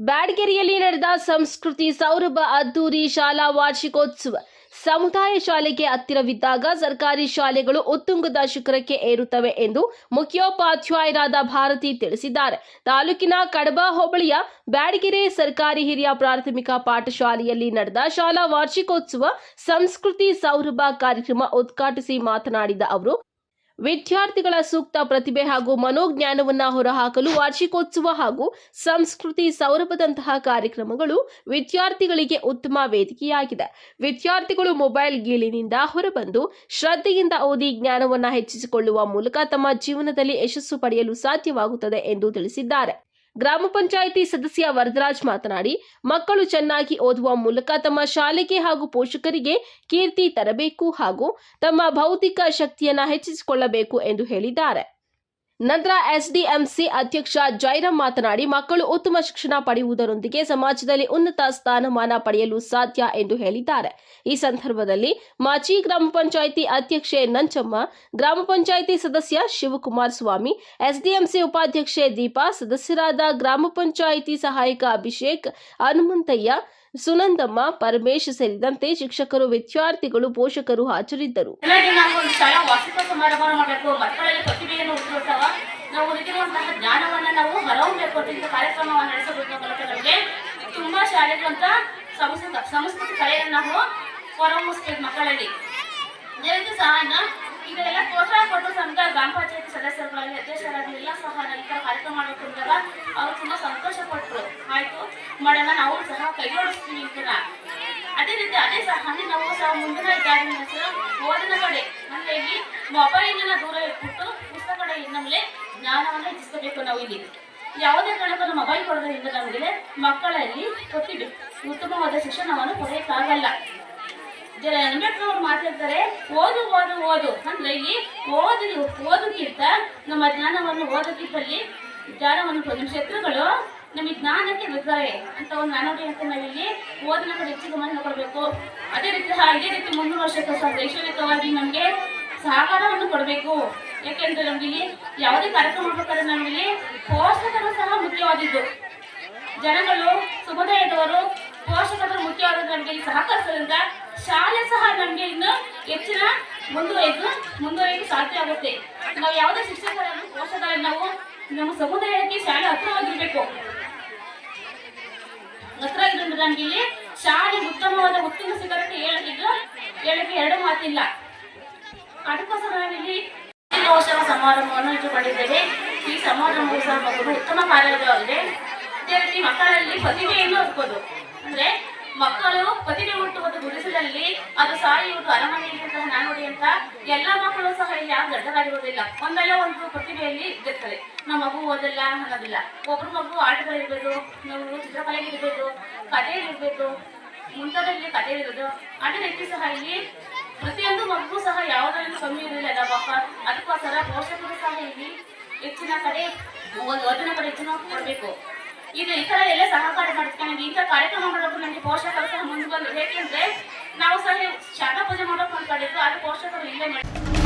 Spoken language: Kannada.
ಬ್ಯಾಡಗೆರೆಯಲ್ಲಿ ನಡೆದ ಸಂಸ್ಕೃತಿ ಸೌರಭ ಅದ್ದೂರಿ ಶಾಲಾ ವಾರ್ಷಿಕೋತ್ಸವ ಸಮುದಾಯ ಶಾಲೆಗೆ ಹತ್ತಿರವಿದ್ದಾಗ ಸರ್ಕಾರಿ ಶಾಲೆಗಳು ಉತ್ತುಂಗದ ಶಿಖರಕ್ಕೆ ಏರುತ್ತವೆ ಎಂದು ಮುಖ್ಯೋಪಾಧ್ಯಾಯರಾದ ಭಾರತಿ ತಿಳಿಸಿದ್ದಾರೆ. ತಾಲೂಕಿನ ಕಡಬ ಹೋಬಳಿಯ ಬ್ಯಾಡಗೆರೆ ಸರ್ಕಾರಿ ಹಿರಿಯ ಪ್ರಾಥಮಿಕ ಪಾಠಶಾಲೆಯಲ್ಲಿ ನಡೆದ ಶಾಲಾ ವಾರ್ಷಿಕೋತ್ಸವ ಸಂಸ್ಕೃತಿ ಸೌರಭ ಕಾರ್ಯಕ್ರಮ ಉದ್ಘಾಟಿಸಿ ಮಾತನಾಡಿದ ಅವರು ವಿದ್ಯಾರ್ಥಿಗಳ ಸೂಕ್ತ ಪ್ರತಿಭೆ ಹಾಗೂ ಮನೋಜ್ಞಾನವನ್ನು ಹೊರಹಾಕಲು ವಾರ್ಷಿಕೋತ್ಸವ ಹಾಗೂ ಸಂಸ್ಕೃತಿ ಸೌರಭದಂತಹ ಕಾರ್ಯಕ್ರಮಗಳು ವಿದ್ಯಾರ್ಥಿಗಳಿಗೆ ಉತ್ತಮ ವೇದಿಕೆಯಾಗಿದೆ. ವಿದ್ಯಾರ್ಥಿಗಳು ಮೊಬೈಲ್ ಗೀಳಿನಿಂದ ಹೊರಬಂದು ಶ್ರದ್ಧೆಯಿಂದ ಓದಿ ಜ್ಞಾನವನ್ನು ಹೆಚ್ಚಿಸಿಕೊಳ್ಳುವ ಮೂಲಕ ತಮ್ಮ ಜೀವನದಲ್ಲಿ ಯಶಸ್ಸು ಪಡೆಯಲು ಸಾಧ್ಯವಾಗುತ್ತದೆ ಎಂದು ತಿಳಿಸಿದ್ದಾರೆ. ಗ್ರಾಮ ಪಂಚಾಯಿತಿ ಸದಸ್ಯ ವರದರಾಜ್ ಮಾತನಾಡಿ, ಮಕ್ಕಳು ಚೆನ್ನಾಗಿ ಓದುವ ಮೂಲಕ ತಮ್ಮ ಶಾಲೆಗೆ ಹಾಗೂ ಪೋಷಕರಿಗೆ ಕೀರ್ತಿ ತರಬೇಕು ಹಾಗೂ ತಮ್ಮ ಭೌತಿಕ ಶಕ್ತಿಯನ್ನು ಹೆಚ್ಚಿಸಿಕೊಳ್ಳಬೇಕು ಎಂದು ಹೇಳಿದ್ದಾರೆ. ನಂತರ ಎಸ್ಡಿಎಂಸಿ ಅಧ್ಯಕ್ಷ ಜೈರಾಮ್ ಮಾತನಾಡಿ, ಮಕ್ಕಳು ಉತ್ತಮ ಶಿಕ್ಷಣ ಪಡೆಯುವುದರೊಂದಿಗೆ ಸಮಾಜದಲ್ಲಿ ಉನ್ನತ ಸ್ಥಾನಮಾನ ಪಡೆಯಲು ಸಾಧ್ಯ ಎಂದು ಹೇಳಿದ್ದಾರೆ. ಈ ಸಂದರ್ಭದಲ್ಲಿ ಮಾಚಿ ಗ್ರಾಮ ಪಂಚಾಯಿತಿ ಅಧ್ಯಕ್ಷೆ ನಂಚಮ್ಮ ಗ್ರಾಮ ಪಂಚಾಯಿತಿ ಸದಸ್ಯ ಶಿವಕುಮಾರ್ ಸ್ವಾಮಿ, ಎಸ್ಡಿಎಂಸಿ ಉಪಾಧ್ಯಕ್ಷೆ ದೀಪಾ, ಸದಸ್ಯರಾದ ಗ್ರಾಮ ಪಂಚಾಯಿತಿ ಸಹಾಯಕ ಅಭಿಷೇಕ್ ಹನುಮಂತಯ್ಯ ಸುನಂದಮ್ಮ, ಪರಮೇಶ್ ಸೇರಿದಂತೆ ಶಿಕ್ಷಕರು, ವಿದ್ಯಾರ್ಥಿಗಳು, ಪೋಷಕರು ಹಾಜರಿದ್ದರು. ತುಂಬಾ ಶಾಲೆಗಳಂತ ಸಂಸ್ಕೃತ ಕಲೆಯನ್ನು ನಾವು ಹೊರಹೊಮ್ಮಿಸ್ಬೇಕು ಮಕ್ಕಳಲ್ಲಿ. ಅದೇ ಸಹ ಇದೆಲ್ಲ ಪ್ರೋತ್ಸಾಹ ಕೊಟ್ಟು ಸಂಘ, ಗ್ರಾಮ ಪಂಚಾಯತಿ ಸದಸ್ಯರುಗಳಲ್ಲಿ ಅಧ್ಯಕ್ಷರಾಗಿ ಎಲ್ಲ ಸಹ ಕಾರ್ಯಕ್ರಮ ತುಂಬಾ ಸಂತೋಷ ಪಟ್ಟರು ಮಾಡೋಣ ನಾವು ಸಹ ಕೈಗೊಳಿಸ್ತೀವಿ ಕೂಡ ಅದೇ ರೀತಿ, ಅದೇ ಸಹ ನಾವು ಸಹ ಮುಂದಿನ ಹೆಸರು ಓದಿನ ಕಡೆ, ಅಂದ್ರೆ ಇಲ್ಲಿ ಮೊಬೈಲಿನ ದೂರ ಇಟ್ಬಿಟ್ಟು ಪುಸ್ತಕಗಳ ನಮ್ಮಲ್ಲಿ ಜ್ಞಾನವನ್ನು ಹೆಚ್ಚಿಸಬೇಕು ನಾವು ಇಲ್ಲಿ. ಯಾವುದೇ ಕಾರಣಕ್ಕೂ ಮೊಬೈಲ್ ಕೊಡೋದ್ರಿಂದ ನಮಗೆ ಮಕ್ಕಳಲ್ಲಿ ಕೊಟ್ಟಿದ್ದು ಉತ್ತಮವಾದ ಶಿಕ್ಷಣವನ್ನು ಪಡೆಯಕ್ಕಾಗಲ್ಲ. ಜನ ಅಂಬೇಡ್ಕರ್ ಅವರು ಮಾತಾಡ್ತಾರೆ, ಓದು ಓದು ಓದು. ಅಂದ್ರೆ ಇಲ್ಲಿ ಓದು ನಮ್ಮ ಜ್ಞಾನವನ್ನು ಓದಕ್ಕಿಂತಲ್ಲಿ ಜ್ಞಾನವನ್ನು ಕೊಡಿ. ನಮಗೆ ಜ್ಞಾನಕ್ಕೆ ಬರ್ತಾರೆ ಅಂತ ಒಂದು ಅಂತ ನಾವಿಲ್ಲಿ ಓದಿನ ಕಡೆ ಹೆಚ್ಚು ಗಮನ ಕೊಡಬೇಕು. ಅದೇ ರೀತಿ ಇದೇ ರೀತಿ ಮುಂದಿನ ವರ್ಷಕ್ಕೆ ಸಹ ಶೈಕ್ಷಣಿಕವಾಗಿ ನಮಗೆ ಸಹಕಾರವನ್ನು ಕೊಡಬೇಕು. ಯಾಕೆಂದ್ರೆ ನಮ್ಗೆ ಇಲ್ಲಿ ಯಾವುದೇ ಕಾರ್ಯಕ್ರಮ ಮಾಡಬೇಕಾದ್ರೆ ನಮಗೆ ಪೋಷಕರು ಸಹ ಮುಖ್ಯವಾದದ್ದು ಜನಗಳು, ಸಮುದಾಯದವರು ಪೋಷಕರು ಮುಖ್ಯವಾದ ನಮಗೆ ಸಹಕರಿಸೋದ್ರಿಂದ ಶಾಲೆ ಸಹ ನಮಗೆ ಇನ್ನು ಹೆಚ್ಚಿನ ಮುಂದುವರಿದು ಮುಂದುವರಿಯಲು ಸಾಧ್ಯ ಆಗುತ್ತೆ. ನಾವು ಯಾವುದೇ ಶಿಕ್ಷಕರನ್ನು ಪೋಷಕರನ್ನು ನಾವು ನಮ್ಮ ಸಮುದಾಯಕ್ಕೆ ಶಾಲೆ ಹತ್ತಿರವಾಗಿರ್ಬೇಕು. ಹತ್ರ ಇರೋದ್ರಿಂದ ನನಗೆ ಇಲ್ಲಿ ಶಾಲೆ ಉತ್ತಮವಾದ ಉತ್ತಮ ಸಿಗರಕ್ಕೆ ಹೇಳಿದ್ರು ಹೇಳಕ್ಕೆ ಎರಡು ಮಾತಿಲ್ಲ. ಅದಕ್ಕೋಸ್ಕರ ನಾವಿಲ್ಲಿ ದಿನೋತ್ಸವ ಸಮಾರಂಭವನ್ನು ಇಟ್ಟುಕೊಂಡಿದ್ದೇವೆ. ಈ ಸಮಾರಂಭವು ಸಹ ಉತ್ತಮ ಕಾರ್ಯವಾಗಿದೆ ಅದೇ ರೀತಿ ಮಕ್ಕಳಲ್ಲಿ ಪ್ರತಿಭೆಯನ್ನು ಹುಡುಕೋದು ಅಂದ್ರೆ ಮಕ್ಕಳು ಪ್ರತಿಭೆ ಹುಟ್ಟುವುದು ಗುಡಿಸಲಲ್ಲಿ ಅದು ಸಾಯುವುದು ಅರಮನೆಯಲ್ಲಿ ಅಂತ ಎಲ್ಲ ಮಕ್ಕಳು ಸಹ ಇಲ್ಲಿ ಯಾರು ದೊಡ್ಡದಾಗಿರೋದಿಲ್ಲ ಒಂದಲ್ಲ ಒಂದು ಪ್ರತಿಭೆಯಲ್ಲಿ ಇರ್ತಾರೆ ನಮ್ಮ ಮಗು ಓದಲ್ಲ ಅನ್ನೋದಿಲ್ಲ. ಒಬ್ರು ಮಗು ಆಟಗಳಿರ್ಬೋದು ನಾವು ಚಿತ್ರಕಲೆಗಿರ್ಬೋದು ಕಥೆಯಲ್ಲಿರ್ಬೋದು ಮುಂತಾದಲ್ಲಿ ಕಥೆಯಲ್ಲಿರೋದು ಅದೇ ರೀತಿ ಸಹ ಇಲ್ಲಿ ಪ್ರತಿಯೊಂದು ಮಗು ಸಹ ಯಾವುದರಲ್ಲೂ ಕಮ್ಮಿ ಇರಲಿಲ್ಲ ಮಕ್ಕ ಅದಕ್ಕೋಸ್ಕರ ಪೋಷಕರು ಸಹ ಇಲ್ಲಿ ಹೆಚ್ಚಿನ ಕಡೆ ಓದಿನ ಕಡೆ ಹೆಚ್ಚಿನ ಕೊಡಬೇಕು. ಇದು ಈ ಥರ ಎಲ್ಲ ಸಹಕಾರ ಮಾಡ್ಕೊಂಡು ಇಂಥ ಕಾರ್ಯಕ್ರಮ ನನಗೆ ಪೋಷಕರು ಸಹ ಮುಂದೆ ಬಂದು ಏಕೆಂದ್ರೆ ನಾವು ಸಹ ಶಾಲಾ ಪೂಜೆ ಮಾಡೋಕೆ ಅನ್ಕೊಂಡಿದ್ರು ಅದು ಪೋಷಕರು ಇಲ್ಲೇ ಮಾಡಿ